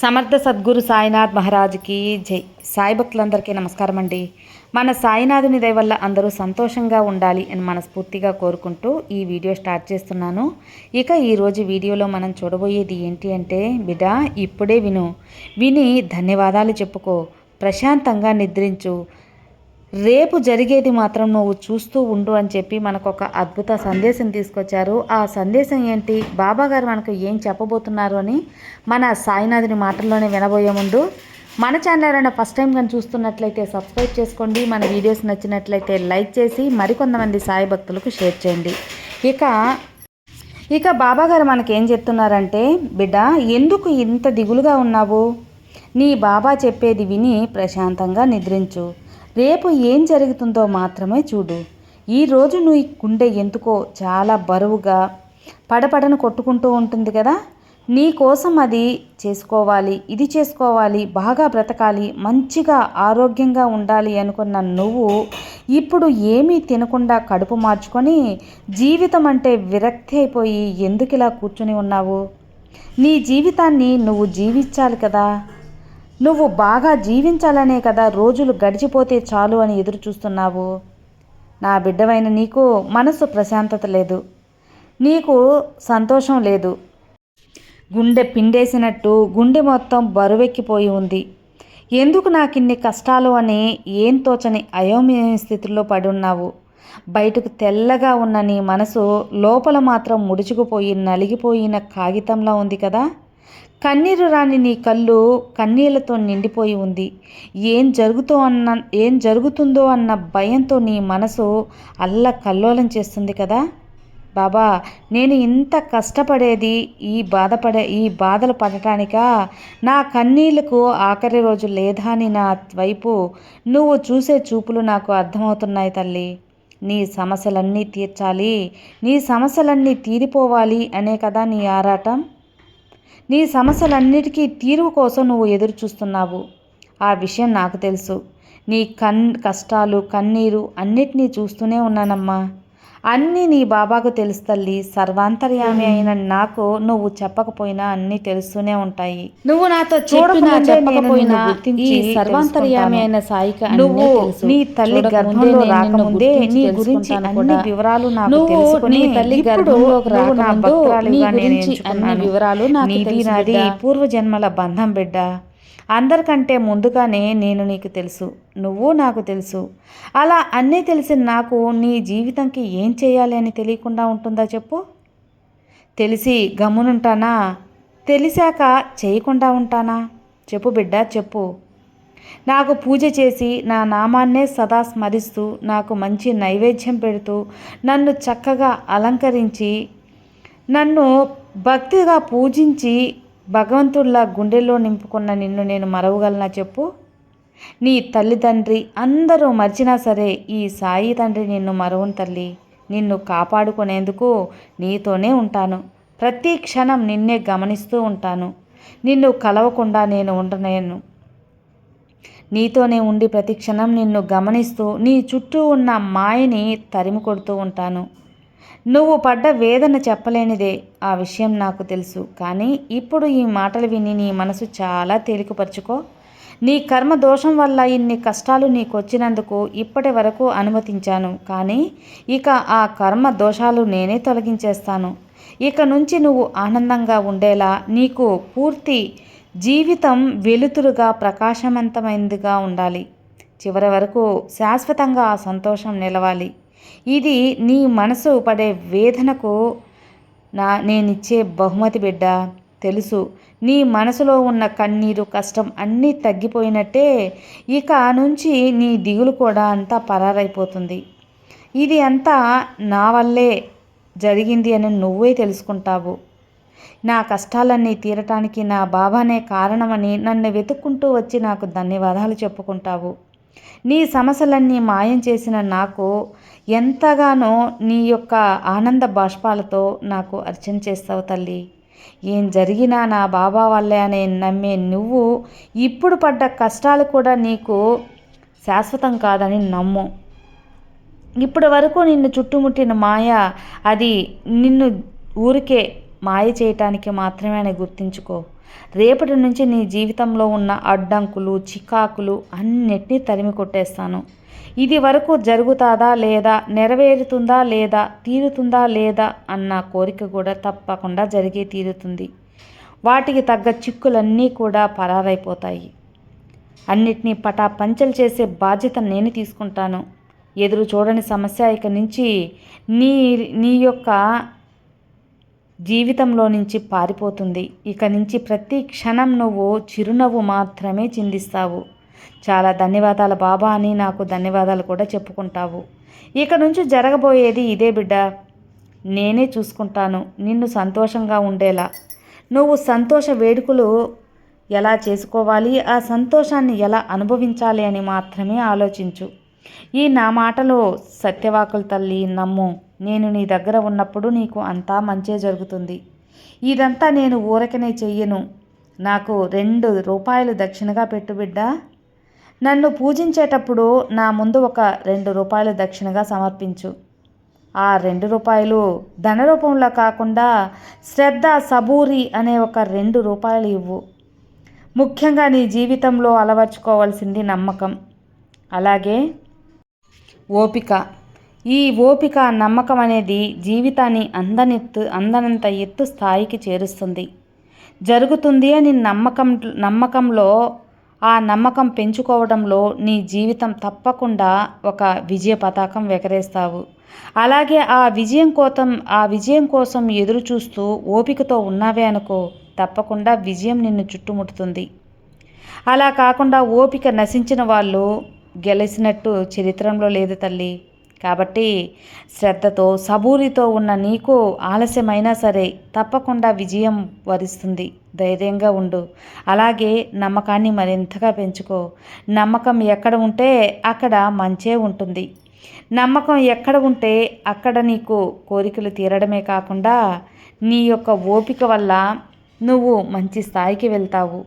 సమర్థ సద్గురు సాయినాథ్ మహారాజ్కి జై. సాయి భక్తులందరికీ నమస్కారం అండి మన సాయినాథుని దయ వల్ల అందరూ సంతోషంగా ఉండాలి అని మనస్ఫూర్తిగా కోరుకుంటూ ఈ వీడియో స్టార్ట్ చేస్తున్నాను. ఇక ఈరోజు వీడియోలో మనం చూడబోయేది ఏంటి అంటే బిడ్డ ఇప్పుడే విను. విని ధన్యవాదాలు చెప్పుకో. ప్రశాంతంగా నిద్రించు. రేపు జరిగేది మాత్రం నువ్వు చూస్తూ ఉండు అని చెప్పి మనకు ఒక అద్భుత సందేశం తీసుకొచ్చారు. ఆ సందేశం ఏంటి? బాబాగారు మనకు ఏం చెప్పబోతున్నారు అని మన సాయినాథుని మాటల్లోనే వినబోయే ముందు మన ఛానల్ ఎవరైనా ఫస్ట్ టైం కానీ చూస్తున్నట్లయితే సబ్స్క్రైబ్ చేసుకోండి. మన వీడియోస్ నచ్చినట్లయితే లైక్ చేసి మరికొంతమంది సాయి భక్తులకు షేర్ చేయండి. ఇక ఇక బాబాగారు మనకి మనకేం చెప్తున్నారంటే బిడ్డ ఎందుకు ఇంత దిగులుగా ఉన్నావు? నీ బాబా చెప్పేది విని ప్రశాంతంగా నిద్రించు. రేపు ఏం జరుగుతుందో మాత్రమే చూడు. ఈరోజు నువ్వు గుండె ఎందుకో చాలా బరువుగా పడపడను కొట్టుకుంటూ ఉంటుంది కదా? నీ కోసం అది చేసుకోవాలి ఇది చేసుకోవాలి బాగా బ్రతకాలి మంచిగా ఆరోగ్యంగా ఉండాలి అనుకున్న నువ్వు ఇప్పుడు ఏమీ తినకుండా కడుపు మార్చుకొని జీవితం అంటే విరక్తి అయిపోయి ఎందుకు ఇలా కూర్చుని ఉన్నావు? నీ జీవితాన్ని నువ్వు జీవించాలి కదా? నువ్వు బాగా జీవించాలనే కదా రోజులు గడిచిపోతే చాలు అని ఎదురు చూస్తున్నావు నా బిడ్డవైన నీకు మనసు ప్రశాంతత లేదు. నీకు సంతోషం లేదు. గుండె పిండేసినట్టు గుండె మొత్తం బరువెక్కిపోయి ఉంది. ఎందుకు నాకు ఇన్ని కష్టాలు అని ఏం తోచని అయోమయ స్థితిలో పడి ఉన్నావు? బయటకు తెల్లగా ఉన్న నీ మనసు లోపల మాత్రం ముడుచుకుపోయి నలిగిపోయిన కాగితంలా ఉంది కదా? కన్నీరు రాని నీ కళ్ళు కన్నీళ్ళతో నిండిపోయి ఉంది. ఏం జరుగుతో అన్న ఏం జరుగుతుందో అన్న భయంతో నీ మనసు అల్ల కల్లోలం చేస్తుంది కదా? బాబా నేను ఇంత కష్టపడేది ఈ బాధపడే ఈ బాధలు పడటానికా? నా కన్నీళ్ళకు ఆఖరి రోజు లేదా అని నా వైపు నువ్వు చూసే చూపులు నాకు అర్థమవుతున్నాయి తల్లి. నీ సమస్యలన్నీ తీర్చాలి. నీ సమస్యలన్నీ తీరిపోవాలి అనే కదా నీ ఆరాటం? నీ సమస్యలన్నిటికీ తీరువు కోసం నువ్వు ఎదురు చూస్తున్నావు ఆ విషయం నాకు తెలుసు. నీ కన్ కష్టాలు కన్నీరు అన్నిటినీ చూస్తూనే ఉన్నానమ్మా. అన్నీ నీ బాబాకు తెలుసు తల్లి. సర్వాంతర్యామి అయిన నాకు నువ్వు చెప్పకపోయినా అన్నీ తెలుస్తూనే ఉంటాయి. నువ్వు నాతో చూడకుండా చెప్పకపోయినా ఈ సర్వాంతర్యామి అయిన సాయిక నువ్వు నీ తల్లి గర్భంలో రాకముందే నీ గురించి అన్ని వివరాలు నాకు తెలుసుకుని నీ తల్లి గర్భంలోకి రాకముందు నీ గురించి. అన్ని వివరాలు నాకు నీది. పూర్వజన్మల బంధం బిడ్డ. అందరికంటే ముందుగానే నేను నీకు తెలుసు నువ్వు నాకు తెలుసు. అలా అన్నీ తెలిసిన నాకు నీ జీవితంకి ఏం చేయాలి అని తెలియకుండా ఉంటుందా చెప్పు? తెలిసి గమ్మునుంటానా? తెలిసాక చేయకుండా ఉంటానా? చెప్పు బిడ్డ చెప్పు. నాకు పూజ చేసి నా నామాన్నే సదా స్మరిస్తూ నాకు మంచి నైవేద్యం పెడుతూ నన్ను చక్కగా అలంకరించి నన్ను భక్తిగా పూజించి భగవంతుడిలా గుండెల్లో నింపుకున్న నిన్ను నేను మరవగలనా చెప్పు? నీ తల్లిదండ్రి అందరూ మర్చినా సరే ఈ సాయి తండ్రి నిన్ను మరవను తల్లి. నిన్ను కాపాడుకునేందుకు నీతోనే ఉంటాను. ప్రతి క్షణం నిన్నే గమనిస్తూ ఉంటాను. నిన్ను కలవకుండా నేను ఉండలేను. నీతోనే ఉండి ప్రతి క్షణం నిన్ను గమనిస్తూ నీ చుట్టూ ఉన్న మాయని తరిమి కొడుతూ ఉంటాను. నువ్వు పడ్డ వేదన చెప్పలేనిదే. ఆ విషయం నాకు తెలుసు. కానీ ఇప్పుడు ఈ మాటలు విని నీ మనసు చాలా తేలికపరుచుకో. నీ కర్మ దోషం వల్ల ఇన్ని కష్టాలు నీకు వచ్చినందుకు ఇప్పటి వరకు అనుమతించాను. కానీ ఇక ఆ కర్మ దోషాలు నేనే తొలగించేస్తాను. ఇక నుంచి నువ్వు ఆనందంగా ఉండేలా నీకు పూర్తి జీవితం వెలుతురుగా ప్రకాశవంతమైనదిగా ఉండాలి. చివరి వరకు శాశ్వతంగా ఆ సంతోషం నిలవాలి. ఇది నీ మనసు పడే వేదనకు నా నేనిచ్చే బహుమతి బిడ్డ. తెలుసు. నీ మనసులో ఉన్న కన్నీరు కష్టం అన్నీ తగ్గిపోయినట్టే ఇక నుంచి నీ దిగులు కూడా అంతా పరారైపోతుంది. ఇది అంతా నా వల్లే జరిగింది అని నువ్వే తెలుసుకుంటావు. నా కష్టాలన్నీ తీరటానికి నా బాబానే కారణమని నన్ను వెతుక్కుంటూ వచ్చి నాకు ధన్యవాదాలు చెప్పుకుంటావు. నీ సమస్యలన్నీ మాయం చేసిన నాకు ఎంతగానో నీ యొక్క ఆనంద బాష్పాలతో నాకు అర్చన చేస్తావు తల్లి. ఏం జరిగినా నా బాబా వల్లే అనే నమ్మే నువ్వు ఇప్పుడు పడ్డ కష్టాలు కూడా నీకు శాశ్వతం కాదని నమ్ము. ఇప్పటి వరకు నిన్ను చుట్టుముట్టిన మాయ అది నిన్ను ఊరికే మాయ చేయటానికి మాత్రమే అని గుర్తించుకో. రేపటి నుంచి నీ జీవితంలో ఉన్న అడ్డంకులు చికాకులు అన్నిటినీ తరిమి కొట్టేస్తాను ఇది వరకు జరుగుతాదా లేదా నెరవేరుతుందా లేదా తీరుతుందా లేదా అన్న కోరిక కూడా తప్పకుండా జరిగే తీరుతుంది. వాటికి తగ్గ చిక్కులన్నీ కూడా పరారైపోతాయి. అన్నిటినీ పటా పంచలు చేసే బాధ్యత నేను తీసుకుంటాను. ఎదురు చూడని సమస్య ఇక నుంచి నీ నీ యొక్క జీవితంలో నుంచి పారిపోతుంది. ఇక నుంచి ప్రతి క్షణం నువ్వు చిరునవ్వు మాత్రమే చిందిస్తావు. చాలా ధన్యవాదాలు బాబా అని నాకు ధన్యవాదాలు కూడా చెప్పుకుంటావు. ఇక నుంచి జరగబోయేది ఇదే బిడ్డ. నేనే చూసుకుంటాను నిన్ను సంతోషంగా ఉండేలా. నువ్వు సంతోష వేడుకలు ఎలా చేసుకోవాలి ఆ సంతోషాన్ని ఎలా అనుభవించాలి అని మాత్రమే ఆలోచించు. ఈ నా మాటలో సత్యవాకుల తల్లి నమ్ము. నేను నీ దగ్గర ఉన్నప్పుడు నీకు అంతా మంచే జరుగుతుంది. ఇదంతా నేను ఊరకనే చెయ్యను. నాకు రెండు రూపాయలు దక్షిణగా పెట్టు బిడ్డ. నన్ను పూజించేటప్పుడు నా ముందు ఒక రెండు రూపాయలు దక్షిణగా సమర్పించు. ఆ రెండు రూపాయలు ధన రూపంలో కాకుండా శ్రద్ధ సబూరి అనే ఒక రెండు రూపాయలు ఇవ్వు. ముఖ్యంగా నీ జీవితంలో అలవర్చుకోవాల్సింది నమ్మకం. అలాగే ఓపిక. ఈ ఓపిక నమ్మకం అనేది జీవితాన్ని అందనెత్తు అందనంత ఎత్తు స్థాయికి చేరుస్తుంది. జరుగుతుంది అని నమ్మకం నమ్మకంలో ఆ నమ్మకం పెంచుకోవడంలో నీ జీవితం తప్పకుండా ఒక విజయ పతాకం ఎగరేస్తావు అలాగే ఆ విజయం కోసం ఆ విజయం కోసం ఎదురు చూస్తూ ఓపికతో ఉన్నావే అనుకో తప్పకుండా విజయం నిన్ను చుట్టుముడుతుంది అలా కాకుండా ఓపిక నశించిన వాళ్ళు గెలిచినట్టు చరిత్రలో లేదు తల్లి. కాబట్టి శ్రద్ధతో సబూరితో ఉన్న నీకు ఆలస్యమైనా సరే తప్పకుండా విజయం వరిస్తుంది. ధైర్యంగా ఉండు. అలాగే నమ్మకాన్ని మరింతగా పెంచుకో. నమ్మకం ఎక్కడ ఉంటే అక్కడ మంచే ఉంటుంది. నమ్మకం ఎక్కడ ఉంటే అక్కడ నీకు కోరికలు తీరడమే కాకుండా నీ యొక్క ఓపిక వల్ల నువ్వు మంచి స్థాయికి వెళ్తావు.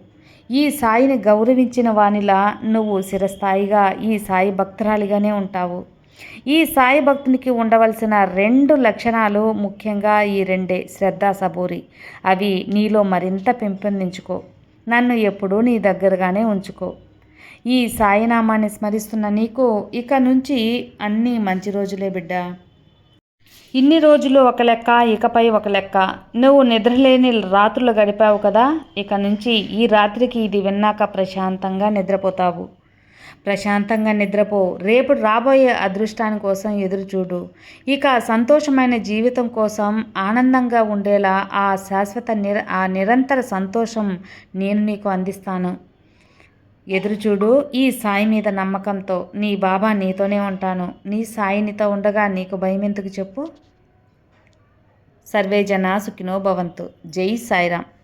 ఈ సాయిని గౌరవించిన వానిలా నువ్వు శిరస్థాయిగా ఈ సాయి భక్తురాలిగానే ఉంటావు. ఈ సాయి భక్తునికి ఉండవలసిన రెండు లక్షణాలు ముఖ్యంగా ఈ రెండే. శ్రద్ధ సబూరి. అవి నీలో మరింత పెంపొందించుకో. నన్ను ఎప్పుడూ నీ దగ్గరగానే ఉంచుకో. ఈ సాయినామాన్ని స్మరిస్తున్న నీకు ఇక నుంచి అన్నీ మంచి రోజులే బిడ్డ. ఇన్ని రోజులు ఒక లెక్క ఇకపై ఒక లెక్క. నువ్వు నిద్రలేని రాత్రులు గడిపావు కదా ఇక నుంచి ఈ రాత్రికి ఇది విన్నాక ప్రశాంతంగా నిద్రపోతావు. ప్రశాంతంగా నిద్రపో. రేపు రాబోయే అదృష్టాని కోసం ఎదురుచూడు. ఇక సంతోషమైన జీవితం కోసం ఆనందంగా ఉండేలా ఆ శాశ్వత నిర ఆ నిరంతర సంతోషం నేను నీకు అందిస్తాను. ఎదురుచూడు ఈ సాయి మీద నమ్మకంతో. నీ బాబా నీతోనే ఉంటాను. నీ సాయి నీతో ఉండగా నీకు భయం ఎందుకు చెప్పు? సర్వే జనా సుఖినో భవంతు. జై సాయిరామ్.